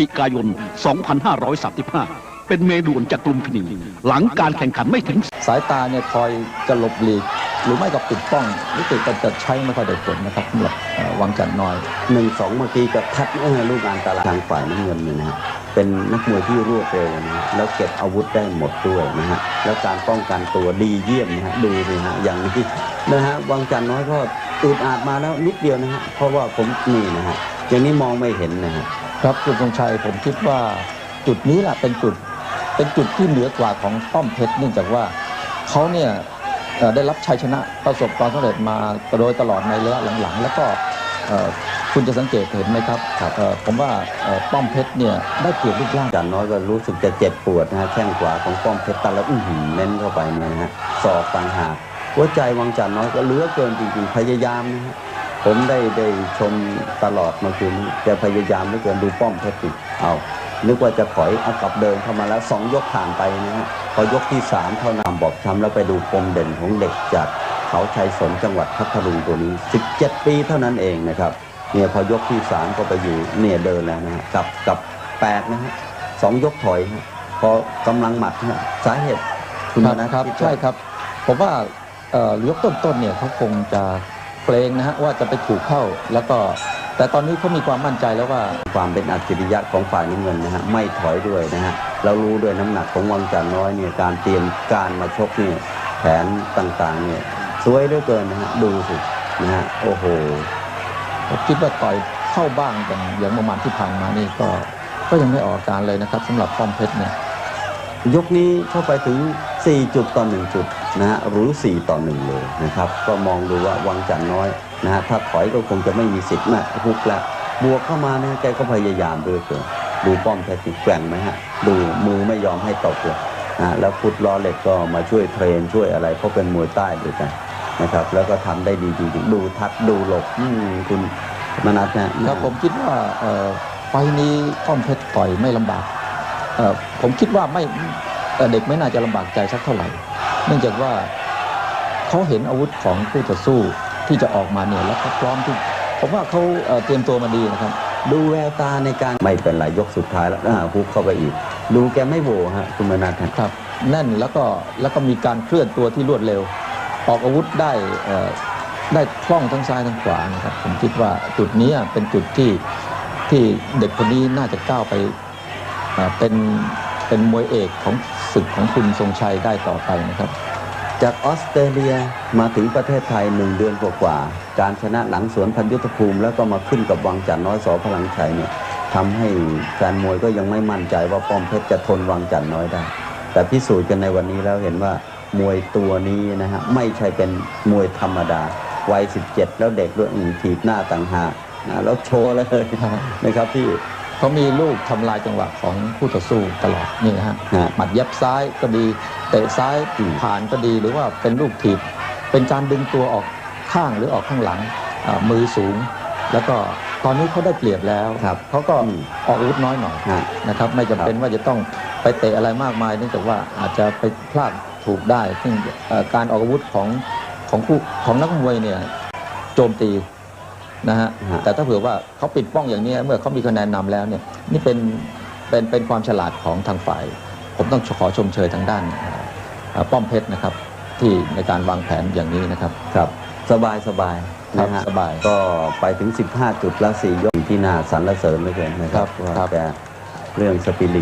จิกายน 2535 เป็นเมด่วนจากกรุงพินี หลังการแข่งขันไม่ถึง สายตาเนี่ยคอยจะหลบหลีก หรือไม่ก็ปิดป้องรู้สึกว่าจะใช้ไม่ค่อยได้ผลนะครับสำหรับเอ่อวังจันทร์น้อยหนึ่งสองเมื่อกี้กับทัดเออลูกอันตรายทางฝ่ายน้ำเงินเนี่ยนะฮะเป็นนักมวยที่รวดเร็วนะฮะแล้วเก็บอาวุธได้หมดด้วยนะฮะแล้วการป้องกันตัวดีเยี่ยมนะฮะดูสิฮะอย่างนี้นะฮะวังจันทร์น้อยก็อึดอาดมาแล้วนิดเดียวนะฮะเพราะว่าผมนี่นะฮะอย่างนี้มองไม่เห็นนะฮะ ครับคุณธงชัยผมคิดว่าจุดนี้แหละเป็นจุดเป็นจุดที่เหนือกว่าของป้อมเพชรเนื่องจากว่าเขาเนี่ยได้รับชัยชนะประสบความสำเร็จมาโดยตลอดในระยะหลังๆ แล้วก็คุณจะสังเกตเห็นไหมครับผมว่าป้อมเพชรเนี่ยได้เปรียบรูปร่างจันน้อยก็รู้สึกจะเจ็บปวดนะฮะแข้งขวาของป้อมเพชรตาแล้วอื้อหือเน้นเข้าไปเนี่ยนะฮะศอกต่างหากหัวใจวังจันน้อยก็เลือเกินจริงๆพยายามนะฮะ ผมได้ได้ชมตลอดเมาคืนนี้แกพยายามเหลือเกินดูป้อมเพชรดิเอานึกว่าจะถอยเอากลับเดินเข้ามาแล้วสองยกผ่านไปนะฮะพอยกที่สามเท่านำบอบช้ำแล้วไปดูปมเด่นของเด็กจากเขาชัยสนจังหวัดพัทลุงตัวนี้ 17 ปีเท่านั้นเองนะครับเนี่ยพอยกที่สามก็ไปอยู่เนี่ยเดินแล้วนะฮะกับกับแปดนะฮะสองยกถอยฮะพอกำลังหมัดฮะสาเหตุคุณครับนะครับใช่ครับ ผมว่าเอ่อยกต้นๆเนี่ยเขาคงจะ เกรงนะฮะว่าจะไปถูกเข้าแล้วก็ แต่ตอนนี้เขามีความมั่นใจแล้วว่า ความเป็นอัจฉริยะของฝ่ายน้ำเงินนะฮะไม่ถอยด้วยนะฮะเรารู้ด้วยน้ำหนักของวังจันทร์น้อยเนี่ยการเตรียมการมาชกเนี่ยแผนต่างๆเนี่ยสวยเหลือเกินนะฮะดูสินะฮะโอ้โหผมคิดว่าต่อยเข้าบ้างอย่างอย่างประมาณที่ผ่านมานี่ก็ก็ยังไม่ออกอาการเลยนะครับสำหรับป้อมเพชรเนี่ยยกนี้เข้าไปถึง 4 จุดต่อ1จุด นะฮะหรือ 4 ต่อ 1 เลยนะครับ ก็มองดูว่าวังจันน้อยนะฮะถ้าถอยก็คงจะไม่มีสิทธิ์นะฮุกแล้วบวกเข้ามาเนี่ยแกก็พยายามด้วยเกินดูป้อมแทติกแกว่งไหมฮะ ดูมือไม่ยอมให้ตกเลยนะฮะแล้วพุทธล้อเหล็กก็มาช่วยเทรนช่วยอะไรเพราะเป็นมวยใต้ด้วยกันนะครับ แล้วก็ทำได้ดีจริงๆดูทัดดูหลบคุณมนัสนะครับผมคิดว่าเออไฟนี้ป้อมเพชรต่อยไม่ลำบากเออผมคิดว่าไม่เอ่อเด็กไม่น่าจะลำบากใจสักเท่าไหร่ เนื่องจากว่าเขาเห็นอาวุธของผู้ต่อสู้ที่จะออกมาเนี่ยแล้วเขาพร้อมที่ผมว่าเขาเอ่อเตรียมตัวมาดีนะครับ ดูแววตาในการไม่เป็นไรยกสุดท้ายแล้วอ่าฮุกเข้าไปอีก ดูแกไม่โบฮะคุณมนัสฮะครับแน่นแล้วก็แล้วก็มีการเคลื่อนตัวที่รวดเร็ว ออกอาวุธได้เอ่อได้คล่องทั้งซ้ายทั้งขวานะครับผมคิดว่าจุดนี้เป็นจุดที่ที่เด็กคนนี้น่าจะก้าวไปเอ่อเป็น เป็นมวยเอกของศึกของคุณทรงชัยได้ต่อไปนะครับ จากออสเตรเลียมาถึงประเทศไทยหนึ่งเดือนกว่าๆการชนะหลังสวนพันยุทธภูมิ แล้วก็มาขึ้นกับวังจันทร์น้อยสอพลังชัยเนี่ยทำให้แฟนมวยก็ยังไม่มั่นใจว่าป้อมเพชรจะทนวังจันทร์น้อยได้ แต่พิสูจน์กันในวันนี้แล้วเห็นว่ามวยตัวนี้นะฮะไม่ใช่เป็นมวยธรรมดาวัย 17 แล้วเด็กด้วยอืมถีบหน้าต่างหากนะแล้วโชว์เลยนะครับพี่ เขามีลูกทำลายจังหวะของผู้ต่อสู้ตลอดนี่นะฮะฮะหมัดเย็บซ้ายก็ดีเตะซ้ายอืมผ่านก็ดีหรือว่าเป็นลูกถีบเป็นการดึงตัวออกข้างหรือออกข้างหลังอ่ามือสูง แล้วก็ตอนนี้เขาได้เปรียบแล้วครับเขาก็อืมออกอาวุธน้อยหน่อยฮะนะครับ ไม่จำเป็นว่าจะต้องไปเตะอะไรมากมายเนื่องจากว่าอาจจะไปพลาดถูกได้ซึ่งเอ่อการออกอาวุธของของผู้ของนักมวยเนี่ยโจมตี นะฮะฮะแต่ถ้าเผื่อว่าเขาปิดป้องอย่างนี้เมื่อเขามีคะแนนนำแล้วเนี่ยนี่เป็นเป็นเป็นความฉลาดของทางฝ่าย ผมต้องขอชมเชยทางด้านเอ่อเอ่อป้อมเพชรนะครับ ที่ในการวางแผนอย่างนี้นะครับครับ สบายสบายครับนะฮะสบายก็ไปถึง 15 จุดละ4ยกที่น่าสรรเสริญเหลยเกินนะครับครับว่าครับแกเรื่องสปิริต